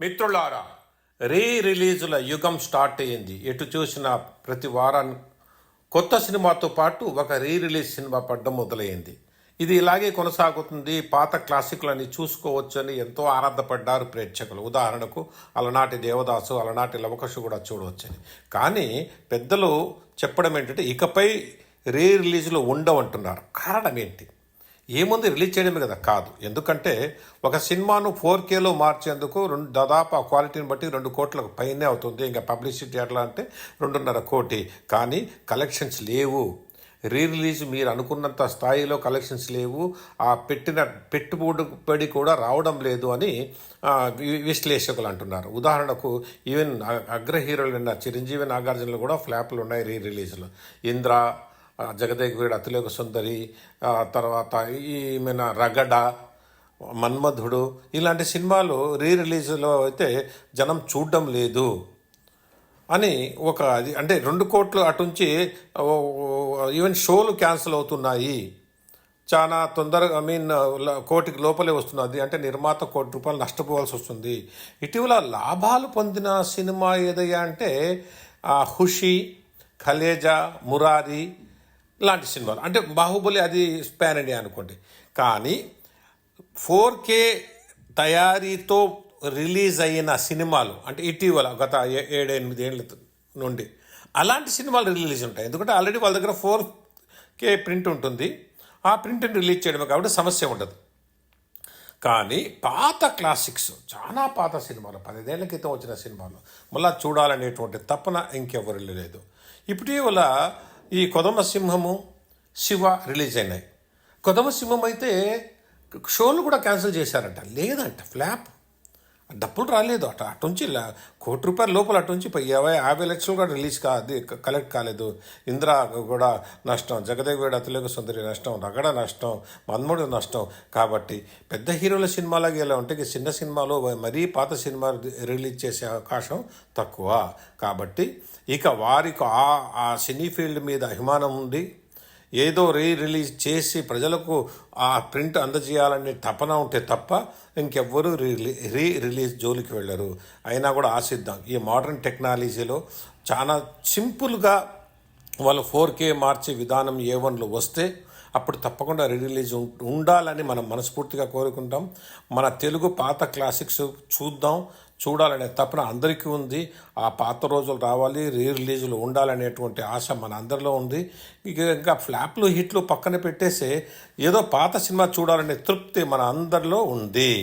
మిత్రులారా రీ రిలీజుల యుగం స్టార్ట్ అయ్యింది. ఎటు చూసిన ప్రతి వారాన్ని కొత్త సినిమాతో పాటు ఒక రీ రిలీజ్ సినిమా పడ్డం మొదలైంది. ఇది ఇలాగే కొనసాగుతుంది. పాత క్లాసిక్లని చూసుకోవచ్చని ఎంతో ఆనందపడ్డారు ప్రేక్షకులు. ఉదాహరణకు అలనాటి దేవదాసు అలనాటి లవకషు కూడా చూడవచ్చని. కానీ పెద్దలు చెప్పడం ఏంటంటే ఇకపై రీ రిలీజ్లు ఉండవంటున్నారు. కారణం ఏంటి? ఏముంది రిలీజ్ చేయడమే కదా కాదు. ఎందుకంటే ఒక సినిమాను ఫోర్ కేలో మార్చేందుకు రెండు దాదాపు ఆ క్వాలిటీని బట్టి రెండు కోట్లకు పైనే అవుతుంది. ఇంకా పబ్లిసిటీ ఎట్లా అంటే రెండున్నర కోటి. కానీ కలెక్షన్స్ లేవు. రీ రిలీజ్ మీరు అనుకున్నంత స్థాయిలో కలెక్షన్స్ లేవు. ఆ పెట్టిన పెట్టుబడి కూడా రావడం లేదు అని విశ్లేషకులు అంటున్నారు. ఉదాహరణకు ఈవెన్ అగ్ర అగ్ర హీరోలైన చిరంజీవి నాగార్జునలు కూడా ఫ్లాప్లు ఉన్నాయి రీ రిలీజ్లో ఇంద్ర జగదేగుడు అతిలోక సుందరి తర్వాత ఈమెన రగడ మన్మధుడు ఇలాంటి సినిమాలు రీ రిలీజ్లో అయితే జనం చూడడం లేదు అని ఒక అది అంటే రెండు కోట్లు అటుంచి ఈవెన్ షోలు క్యాన్సిల్ అవుతున్నాయి. చాలా తొందరగా ఐ మీన్ కోటికి లోపలే వస్తున్నది. అంటే నిర్మాత కోటి రూపాయలు నష్టపోవాల్సి వస్తుంది. ఇటీవల లాభాలు పొందిన సినిమా ఏదయ్యా అంటే ఆ, ఖుషి ఖలేజా మురారి లాంటి సినిమాలు. అంటే బాహుబలి అది స్పాన్ ఇండియా అనుకోండి. కానీ ఫోర్ కే తయారీతో రిలీజ్ అయిన సినిమాలు అంటే ఇటీవల గత ఏడు ఎనిమిది ఏళ్ళ నుండి అలాంటి సినిమాలు రిలీజ్ ఉంటాయి. ఎందుకంటే ఆల్రెడీ వాళ్ళ దగ్గర ఫోర్ కే ప్రింట్ ఉంటుంది. ఆ ప్రింట్ని రిలీజ్ చేయడమే కాబట్టి సమస్య ఉండదు. కానీ పాత క్లాసిక్స్ చాలా పాత సినిమాలు పదిహేళ్ళ క్రితం వచ్చిన సినిమాలు మళ్ళీ చూడాలనేటువంటి తపన ఇంకెవరు లేదు. ఇటీవల ఈ కొదమ సింహము శివ రిలీజ్ అయినాయి. కొదమ సింహం అయితే షోలు కూడా క్యాన్సిల్ చేశారంట. లేదంట. ఫ్లాప్. డబ్బులు రాలేదు అటు. అటుంచి కోటి రూపాయల లోపల అటుంచి నుంచి యాభై యాభై లక్షలు కూడా రిలీజ్ కాదు కలెక్ట్ కాలేదు. ఇందిరా కూడా నష్టం జగదేవిడ అతిలోక సుందరి నష్టం రగడ నష్టం మన్ముడు నష్టం. కాబట్టి పెద్ద హీరోల సినిమాలాగా ఇలా ఉంటే చిన్న సినిమాలో మరీ పాత సినిమా రిలీజ్ చేసే అవకాశం తక్కువ. కాబట్టి ఇక వారికి ఆ ఆ సినీ ఫీల్డ్ మీద అభిమానం ఉంది. ఏదో రీ రిలీజ్ చేసి ప్రజలకు ఆ ప్రింట్ అందజేయాలనే తపన ఉంటే తప్ప ఇంకెవ్వరూ రీ రీ రిలీజ్ జోలికి వెళ్ళరు. అయినా కూడా ఆశిద్దాం. ఈ మోడర్న్ టెక్నాలజీలో చాలా సింపుల్గా వాళ్ళు ఫోర్ కే మార్చే విధానం ఏ వన్లో వస్తే అప్పుడు తప్పకుండా రీ రిలీజ్ ఉండాలని మనం మనస్ఫూర్తిగా కోరుకుంటాం. మన తెలుగు పాత క్లాసిక్స్ చూద్దాం చూడాలనే తపన అందరికీ ఉంది. ఆ పాత రోజులు రావాలి రీ రిలీజులు ఉండాలనేటువంటి ఆశ మన అందరిలో ఉంది. ఇక ఇంకా ఫ్లాప్లు హిట్లు పక్కన పెట్టేసి ఏదో పాత సినిమా చూడాలనే తృప్తి మన అందరిలో ఉంది.